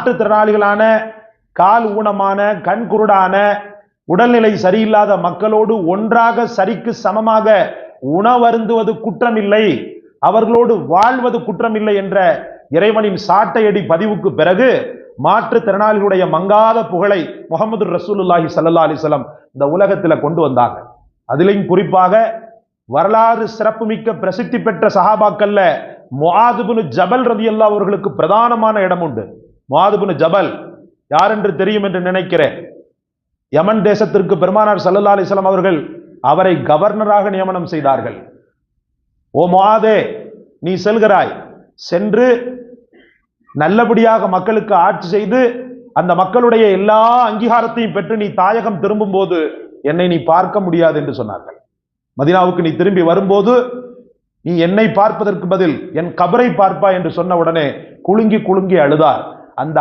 மாற்றுத்திறனாளிகளான கால் ஊனமான கண் குருடான உடல்நிலை சரியில்லாத மக்களோடு ஒன்றாக சரிக்கு சமமாக உணவருந்துவது குற்றமில்லை அவர்களோடு வாழ்வது குற்றமில்லை என்ற இறைவனின் சாட்டையடி பதிவுக்கு பிறகு மாற்றுத்திறனாளிகளுடைய மங்காத புகழை முகமது ரசூலுல்லாஹி சல்லா அலிசலம் இந்த உலகத்துல கொண்டு வந்தாங்க. அதிலையும் குறிப்பாக வரலாறு சிறப்புமிக்க பிரசித்தி பெற்ற சஹாபாக்கள்ல முஆதுபுனு ஜபல் ரதியல்லா அவர்களுக்கு பிரதானமான இடம் உண்டு. முஆதுபுனு ஜபல் யார் என்று தெரியும் என்று நினைக்கிறேன். யமன் தேசத்திற்கு பெருமானார் ஸல்லல்லாஹு அலிஸ்லாம் அவர்கள் அவரை கவர்னராக நியமனம் செய்தார்கள். ஓ மாதே நீ செல்கிறாய். சென்று நல்லபடியாக மக்களுக்கு ஆட்சி செய்து அந்த மக்களுடைய எல்லா அங்கீகாரத்தையும் பெற்று நீ தாயகம் திரும்பும் போது என்னை நீ பார்க்க முடியாது என்று சொன்னார்கள். மதினாவுக்கு நீ திரும்பி வரும்போது நீ என்னை பார்ப்பதற்கு பதில் என் கபரை பார்ப்பா என்று சொன்ன உடனே குலுங்கி குலுங்கி அழுதார். அந்த